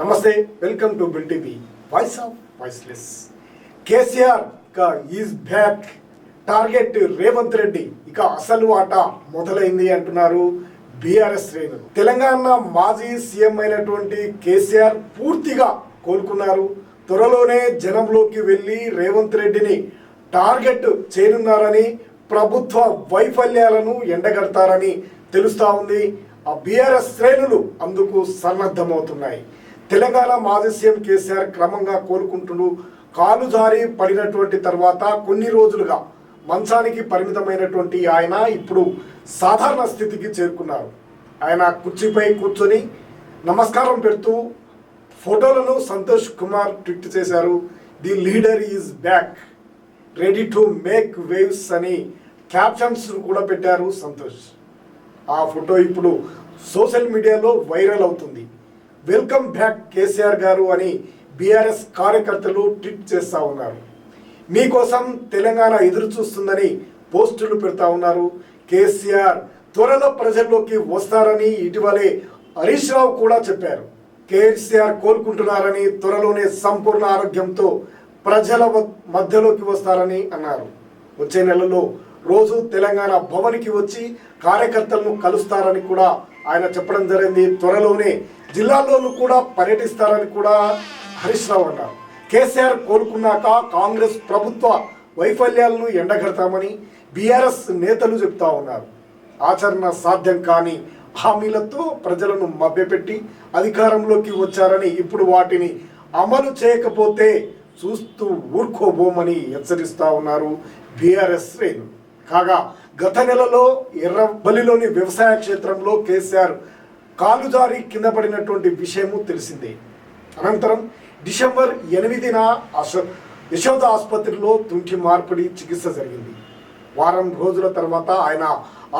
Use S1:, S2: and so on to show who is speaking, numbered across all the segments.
S1: నమస్తే welcome to bill TV. Voice of voiceless KCR ఇక is back target Revanth Reddy. ఇక అసలు ఆట మొదలైంది అంటున్నారు బీఆర్ఎస్ శ్రేణులు. తెలంగాణ మాజీ సీఎం అయినటువంటి కేసీఆర్ పూర్తిగా కోలుకున్నారు. త్వరలోనే జనంలోకి వెళ్ళి రేవంత్ రెడ్డిని టార్గెట్ చేయనున్నారని ప్రభుత్వ వైఫల్యాలను ఎండగడతారని తెలుస్తా ఉంది. ఆ బీఆర్ఎస్ శ్రేణులు అందుకు సన్నద్ధమవుతున్నాయి. తెలంగాణ మాజీ సీఎం కేసీఆర్ క్రమంగా కోలుకుంటూ కాలు జారి పడినటువంటి తర్వాత కొన్ని రోజులుగా మంచానికి పరిమితమైనటువంటి ఆయన ఇప్పుడు సాధారణ స్థితికి చేరుకున్నారు. ఆయన కుర్చీపై కూర్చొని నమస్కారం పెడుతూ ఫోటోలను సంతోష్ కుమార్ ట్వీట్ చేశారు. The leader is back. Ready to make waves అని క్యాప్షన్స్ కూడా పెట్టారు సంతోష్. ఆ ఫోటో ఇప్పుడు సోషల్ మీడియాలో వైరల్ అవుతుంది. వెల్కమ్ బ్యాక్ కేసీఆర్ గారు అని బీఆర్ఎస్ కార్యకర్తలు ట్వీట్ చేస్తూ ఉన్నారు. మీకోసం తెలంగాణ ఎదురు చూస్తుందని పోస్టులు పెడతా ఉన్నారు. కేసీఆర్ త్వరలో ప్రజల్లోకి వస్తారని ఇటీవలే హరీష్ రావు కూడా చెప్పారు. కేసీఆర్ కోలుకుంటున్నారని త్వరలోనే సంపూర్ణ ఆరోగ్యంతో ప్రజల మధ్యలోకి వస్తారని అన్నారు. వచ్చే నెలలో రోజు తెలంగాణ భవన్కి వచ్చి కార్యకర్తలను కలుస్తారని కూడా ఆయన చెప్పడం జరిగింది. త్వరలోనే జిల్లాల్లోనూ కూడా పర్యటిస్తారని కూడా హరీష్ రావు అన్నారు. కేసీఆర్ కోలుకున్నాక కాంగ్రెస్ ప్రభుత్వ వైఫల్యాలను ఎండగడతామని బీఆర్ఎస్ నేతలు చెప్తా ఉన్నారు. ఆచరణ సాధ్యం కాని హామీలతో ప్రజలను మభ్యపెట్టి అధికారంలోకి వచ్చారని ఇప్పుడు వాటిని అమలు చేయకపోతే చూస్తూ ఊరుకోబోమని హెచ్చరిస్తా ఉన్నారు బీఆర్ఎస్ శ్రేణులు. కాగా గత నెలలో ఎర్రబలిలోని వ్యవసాయ క్షేత్రంలో కేసీఆర్ కాలు జారి కింద పడినటువంటి విషయము తెలిసిందే. అనంతరం డిసెంబర్ ఎనిమిదిన అశో యశోద ఆసుపత్రిలో తుంటి మార్పిడి చికిత్స జరిగింది. వారం రోజుల తర్వాత ఆయన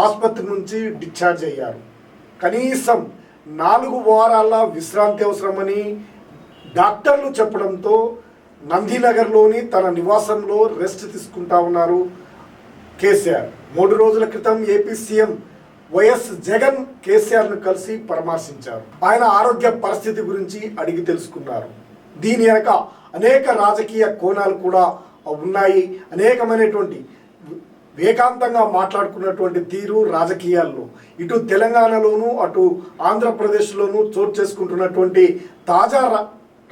S1: ఆసుపత్రి నుంచి డిశ్చార్జ్ అయ్యారు. కనీసం నాలుగు వారాల విశ్రాంతి అవసరమని డాక్టర్లు చెప్పడంతో నందినగర్లోని తన నివాసంలో రెస్ట్ తీసుకుంటా ఉన్నారు కేసీఆర్. మూడు రోజుల క్రితం ఏపీ సీఎం వైఎస్ జగన్ కేసీఆర్ను కలిసి పరామర్శించారు. ఆయన ఆరోగ్య పరిస్థితి గురించి అడిగి తెలుసుకున్నారు. దీని వెనక అనేక రాజకీయ కోణాలు కూడా ఉన్నాయి. అనేకమైనటువంటి వేకాంతంగా మాట్లాడుకున్నటువంటి తీరు రాజకీయాల్లో. ఇటు తెలంగాణలోను అటు ఆంధ్రప్రదేశ్లోను చోటు చేసుకుంటున్నటువంటి తాజా రా-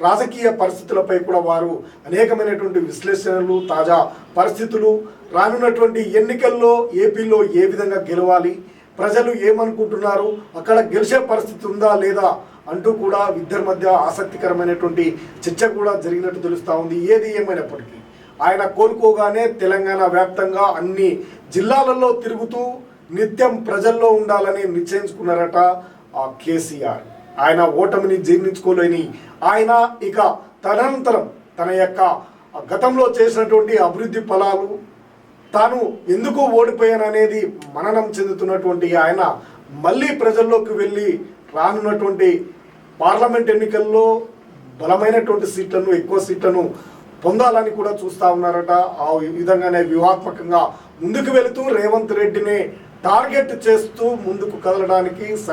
S1: రాజకీయ పరిస్థితులపై కూడా వారు అనేకమైనటువంటి విశ్లేషణలు తాజా పరిస్థితులు. రానున్నటువంటి ఎన్నికల్లో ఏపీలో ఏ విధంగా గెలవాలి? ప్రజలు ఏమనుకుంటున్నారు? అక్కడ గెలిచే పరిస్థితి ఉందా లేదా? అంటూ కూడా ఇద్దరి మధ్య ఆసక్తికరమైనటువంటి చర్చ కూడా జరిగినట్టు తెలుస్తూ ఉంది. ఏది ఏమైనప్పటికీ ఆయన కోలుకోగానే తెలంగాణ వ్యాప్తంగా అన్ని జిల్లాలలో తిరుగుతూ నిత్యం ప్రజల్లో ఉండాలని నిశ్చయించుకున్నారట ఆ కేసీఆర్. ఆయన ఓటమిని జీర్ణించుకోలేని ఆయన ఇక తదనంతరం తన యొక్క గతంలో చేసినటువంటి అభివృద్ధి ఫలాలు తాను ఎందుకు ఓడిపోయాననేది మననం చెందుతున్నటువంటి ఆయన మళ్ళీ ప్రజల్లోకి వెళ్ళి రానున్నటువంటి పార్లమెంట్ ఎన్నికల్లో బలమైనటువంటి సీట్లను ఎక్కువ సీట్లను పొందాలని కూడా చూస్తా ఉన్నారట. ఆ విధంగానే వ్యూహాత్మకంగా ముందుకు వెళుతూ రేవంత్ రెడ్డిని టార్గెట్ చేస్తూ ముందుకు కదలడానికి సన్న